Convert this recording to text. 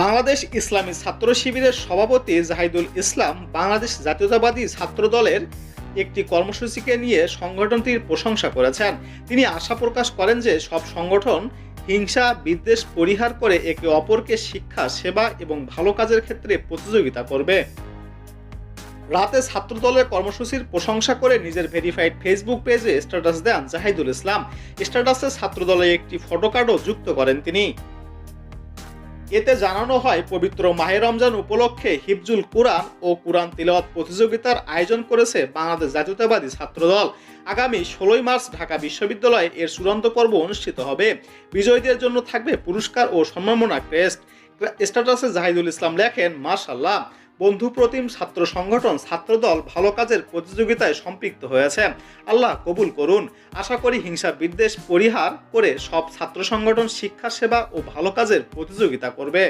বাংলাদেশ ইসলামী ছাত্র শিবিরের সভাপতি জাহিদুল ইসলাম বাংলাদেশ জাতীয়তাবাদী ছাত্র দলের একটি কর্মসূচিকে নিয়ে সংগঠনটির প্রশংসা করেছেন। তিনি আশা প্রকাশ করেন যে সব সংগঠন হিংসা, বিদ্বেষ পরিহার করে একে অপরকে শিক্ষা, সেবা এবং ভালো কাজের ক্ষেত্রে প্রতিযোগিতা করবে। রাতে ছাত্রদলের কর্মসূচির প্রশংসা করে নিজের ভেরিফাইড ফেসবুক পেজে স্ট্যাটাস দেন জাহিদুল ইসলাম। স্ট্যাটাসে ছাত্রদলে একটি ফটোকার্ডও যুক্ত করেন তিনি। এতে জানানো হয়, পবিত্র মাহে রমজান উপলক্ষে হিফজুল কুরআন ও কুরআন তিলওয়াত প্রতিযোগিতার আয়োজন করেছে বাংলাদেশ জাতীয়তাবাদী ছাত্রদল। আগামী ষোলোই মার্চ ঢাকা বিশ্ববিদ্যালয়ে এর চূড়ান্ত পর্ব অনুষ্ঠিত হবে। বিজয়ীদের জন্য থাকবে পুরস্কার ও সম্মাননা ক্রেস্ট। স্ট্যাটাসে জাহিদুল ইসলাম লেখেন মাশাল্লাহ বন্ধু প্রতিম ছাত্র সংগঠন ছাত্রদল ভালো কাজের প্রতিযোগিতায় সম্পৃক্ত হয়েছে। আল্লাহ কবুল করুন। আশা করি হিংসা বিদ্বেষ পরিহার করে সব ছাত্র সংগঠন শিক্ষা, সেবা ও ভালো কাজের প্রতিযোগিতা করবে।